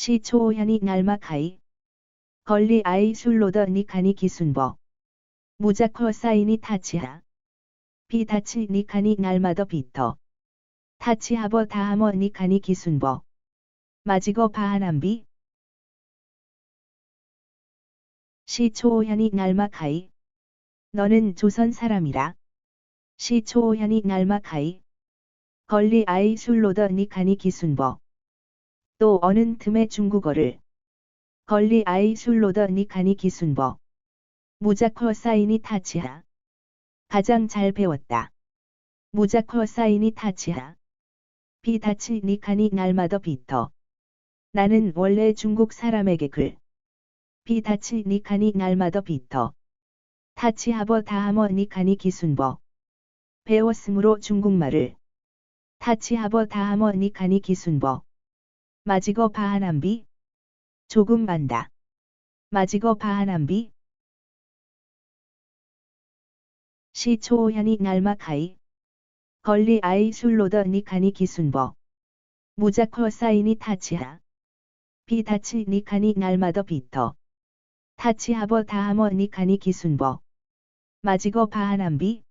시 초호현이 날마카이. 걸리 아이 술로더 니카니 기순버 무자코 사이니 타치하. 비다치 니카니 날마더 비터 타치하버 다하머 니카니 기순버 마지거 바하남비. 시 초호현이 날마카이. 너는 조선 사람이라. 시 초호현이 날마카이. 걸리 아이 술로더 니카니 기순버 또 어는 틈에 중국어를. 걸리 아이 술로더 니카니 기순버. 무자코 사이니 타치하. 가장 잘 배웠다. 무자코 사이니 타치하. 비다치 니카니 날마더 비터. 나는 원래 중국 사람에게 글. 비다치 니카니 날마더 비터. 타치하버 다하머 니카니 기순버. 배웠으므로 중국말을. 타치하버 다하머 니카니 기순버 마지거 바하남비. 조금 안다. 마지거 바하남비. 시초현이 날마카이. 걸리 아이 술로더 니카니 기순버 무자코 사이니 타치하. 비다치 니카니 날마더 비터 타치하버 다하머 니카니 기순버 마지거 바하남비